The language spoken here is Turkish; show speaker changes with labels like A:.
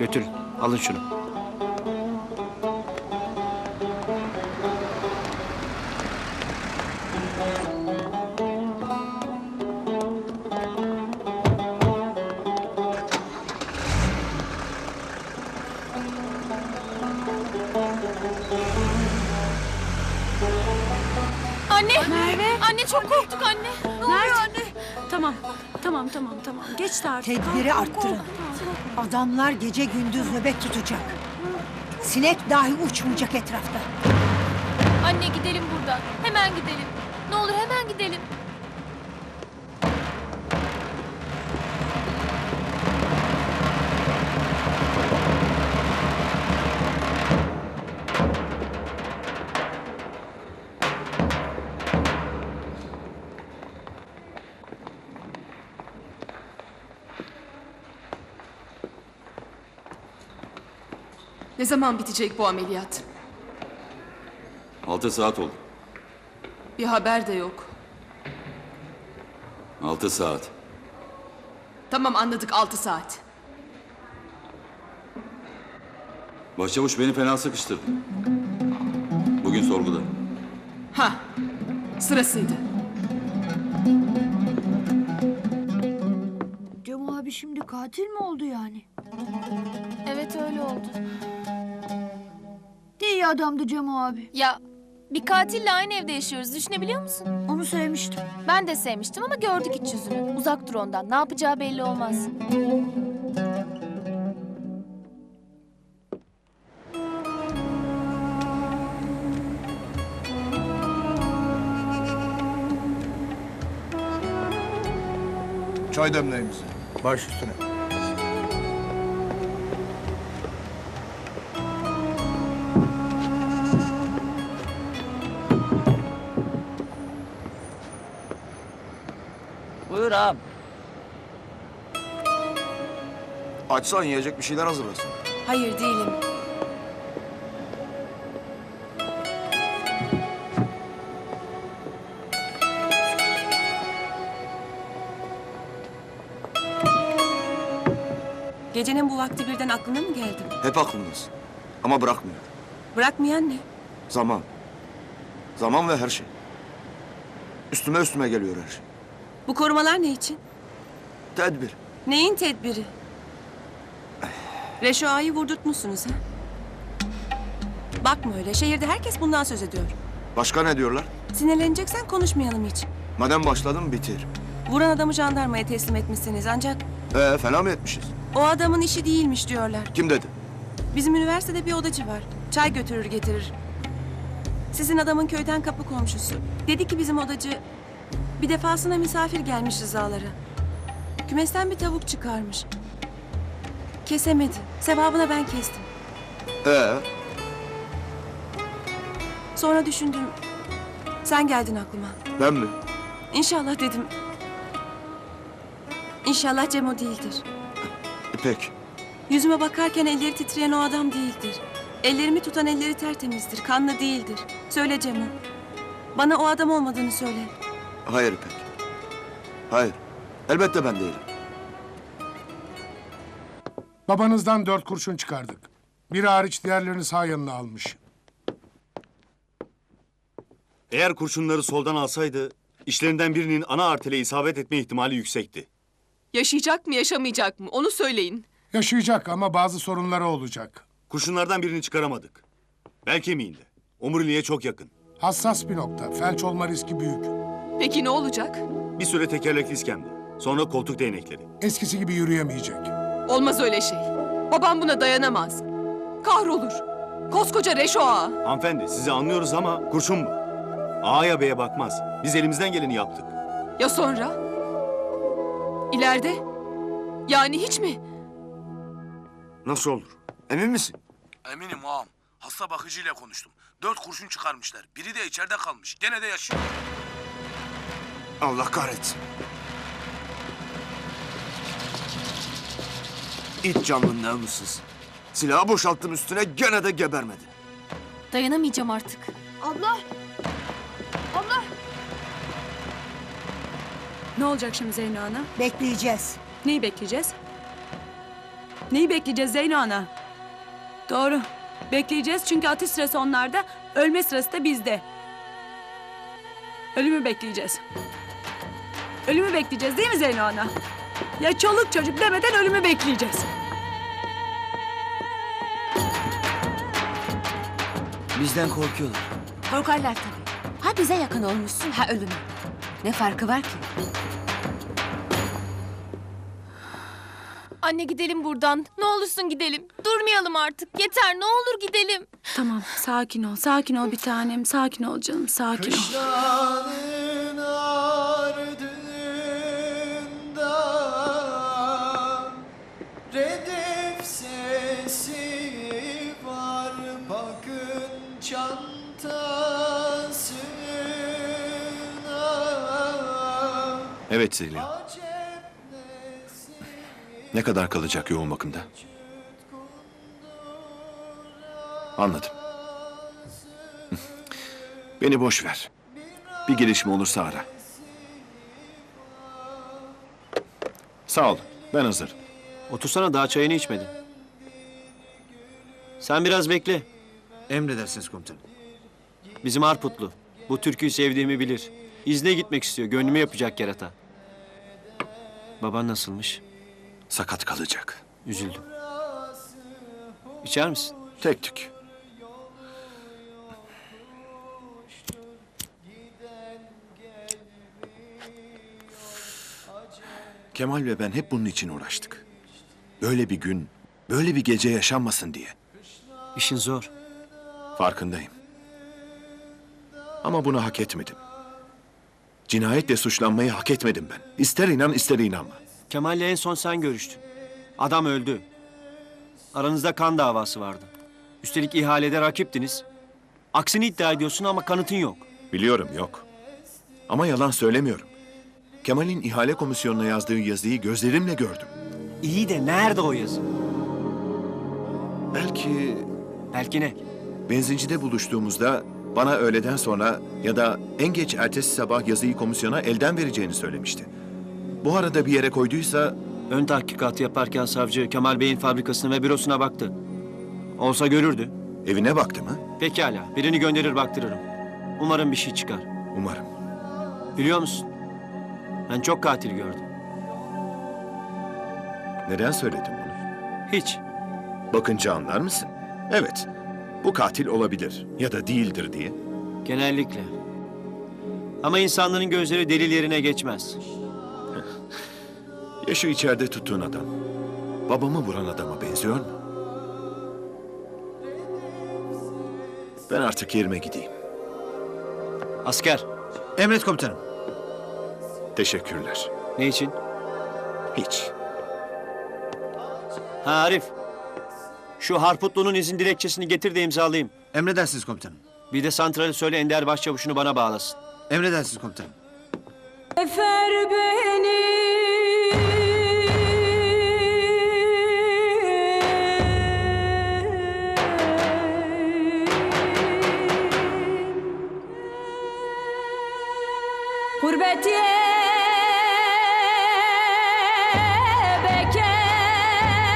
A: Götürün. Alın şunu.
B: Anne! Merve! Anne çok korktuk anne. Ne oluyor anne?
C: Tamam, tamam, tamam, tamam. Geçti artık.
D: Tedbiri arttırın. Adamlar gece gündüz nöbet tutacak. Sinek dahi uçmayacak etrafta.
B: Anne gidelim buradan. Hemen gidelim. Ne olur hemen gidelim.
E: Ne zaman bitecek bu ameliyat?
F: Altı saat oldu.
E: Bir haber de yok.
F: Altı saat.
E: Tamam anladık 6 saat.
F: Başçavuş beni fena sıkıştırdı. Bugün sorguda.
E: Ha, sırasıydı.
G: Cem abi şimdi katil mi oldu yani?
B: Evet öyle oldu.
G: İyi adamdı Cem abi.
B: Ya bir katille aynı evde yaşıyoruz. Düşünebiliyor musun?
G: Onu sevmiştim.
B: Ben de sevmiştim ama gördük iç yüzünü. Uzak dur ondan. Ne yapacağı belli olmaz.
H: Çay demleyin bize.
A: Baş üstüne.
I: Buyur ağam.
H: Açsan yiyecek bir şeyler hazırlasın.
C: Hayır değilim. Gecenin bu vakti birden aklına mı geldi?
H: Hep aklımdasın. Ama bırakmıyor.
C: Bırakmayan ne?
H: Zaman. Zaman ve her şey. Üstüme üstüme geliyor her şey.
C: Bu korumalar ne için?
H: Tedbir.
C: Neyin tedbiri? Reşo ağayı vurdurtmuşsunuz ha? Bakma öyle. Şehirde herkes bundan söz ediyor.
H: Başka ne diyorlar?
C: Sinirleneceksen konuşmayalım hiç.
H: Madem başladım bitir.
C: Vuran adamı jandarmaya teslim etmişsiniz ancak
H: Ee fena mı etmişiz?
C: o adamın işi değilmiş diyorlar.
H: Kim dedi?
C: Bizim üniversitede bir odacı var. Çay götürür getirir. Sizin adamın köyden kapı komşusu. Dedi ki bizim odacı bir defasına misafir gelmiş rızalara. Kümesten bir tavuk çıkarmış. Kesemedi. Sevabına ben kestim.
H: Ee
C: Sonra düşündüm. Sen geldin aklıma.
H: ben mi?
C: İnşallah dedim. İnşallah Cem o değildir.
H: İpek.
C: Yüzüme bakarken elleri titreyen o adam değildir. Ellerimi tutan elleri tertemizdir, kanlı değildir. Söyle Cemo. Bana o adam olmadığını söyle.
H: Hayır İpek. Hayır. Elbette ben değilim.
J: Babanızdan dört kurşun çıkardık. Biri hariç diğerlerini sağ yanına almış.
K: Eğer kurşunları soldan alsaydı, işlerinden birinin ana artere isabet etme ihtimali yüksekti.
E: Yaşayacak mı yaşamayacak mı onu söyleyin.
J: Yaşayacak ama bazı sorunları olacak.
K: Kurşunlardan birini çıkaramadık. Bel kemiğinde. Omuriliğe çok yakın.
J: Hassas bir nokta. Felç olma riski büyük.
E: Peki ne olacak?
K: Bir süre tekerlekli iskemle. Sonra koltuk değnekleri.
J: Eskisi gibi yürüyemeyecek.
E: Olmaz öyle şey. Babam buna dayanamaz. Kahrolur. Koskoca Reşo ağa.
K: Hanımefendi sizi anlıyoruz ama kurşun bu. Ağaya beye bakmaz. Biz elimizden geleni yaptık.
E: Ya sonra? İleride? Yani hiç mi?
H: Nasıl olur? Emin misin?
L: Eminim ağam. Hasta bakıcıyla konuştum. Dört kurşun çıkarmışlar. Biri de içeride kalmış. Gene de yaşıyor.
H: Allah kahretsin. İt canlı namussuz. Silahı boşalttım üstüne gene de gebermedi.
B: Dayanamayacağım artık.
G: Abla! Abla!
C: Ne olacak şimdi Zeyno Ana?
D: Bekleyeceğiz.
C: Neyi bekleyeceğiz? Neyi bekleyeceğiz Zeyno ana? Doğru. Bekleyeceğiz çünkü atış sırası onlarda, ölme sırası da bizde. Ölümü bekleyeceğiz. Ölümü bekleyeceğiz değil mi Zeyno ana? Ya çoluk çocuk demeden ölümü bekleyeceğiz.
H: Bizden korkuyorlar.
B: Korkarlar tabii. Ha bize yakın olmuşsun ha ölüme. Ne farkı var ki? Anne gidelim buradan. Ne olursun gidelim. Durmayalım artık. Yeter ne olur gidelim.
C: Tamam, sakin ol, sakin ol bir tanem. Sakin ol canım, sakin ol.
A: Redef sesi var bakın çantasına
H: Evet Zeliha. Ne kadar kalacak yoğun bakımda? Anladım. Beni boş ver. Bir gelişme olursa ara. Sağ ol. Ben hazırım.
A: Otursana daha çayını içmedin. Sen biraz bekle.
H: Emredersiniz komutanım.
A: Bizim Arputlu. Bu türküyü sevdiğimi bilir. İzne gitmek istiyor. Gönlümü yapacak kerata. Baban nasılmış?
H: Sakat kalacak.
A: Üzüldüm. İçer misin?
H: Tek tük. Kemal ve ben hep bunun için uğraştık. Böyle bir gün, böyle bir gece yaşanmasın diye.
A: İşin zor.
H: Farkındayım. Ama bunu hak etmedim. Cinayetle suçlanmayı hak etmedim ben. İster inan ister inanma.
A: Kemal'le en son sen görüştün. Adam öldü. Aranızda kan davası vardı. Üstelik ihalede rakiptiniz. Aksini iddia ediyorsun ama kanıtın yok.
H: Biliyorum yok. Ama yalan söylemiyorum. Kemal'in ihale komisyonuna yazdığı yazıyı gözlerimle gördüm.
A: İyi de nerede o yazı?
H: Belki
A: Belki ne?
H: benzincide buluştuğumuzda bana öğleden sonra ya da en geç ertesi sabah yazıyı komisyona elden vereceğini söylemişti. Bu arada bir yere koyduysa
A: Ön tahkikatı yaparken savcı Kemal Bey'in fabrikasına ve bürosuna baktı. Olsa görürdü.
H: evine baktı mı?
A: Pekala, birini gönderir baktırırım. Umarım bir şey çıkar.
H: Umarım.
A: Biliyor musun? Ben çok katil gördüm.
H: Neden söyledin bunu?
A: Hiç.
H: Bakınca anlar mısın? Evet. Bu katil olabilir ya da değildir diye.
A: Genellikle. Ama insanların gözleri delil yerine geçmez.
H: Ya şu içeride tuttuğun adam? Babamı vuran adama benziyor mu? Ben artık yerime gideyim.
A: Asker.
H: Emret komutanım. Teşekkürler.
A: Ne için?
H: Hiç.
A: Ha Arif. Şu Harputlu'nun izin dilekçesini getir de imzalayayım.
I: Emredersiniz komutanım.
A: Bir de santrali söyle Ender Başçavuş'unu bana bağlasın.
I: Emredersiniz komutanım.
C: Efer beni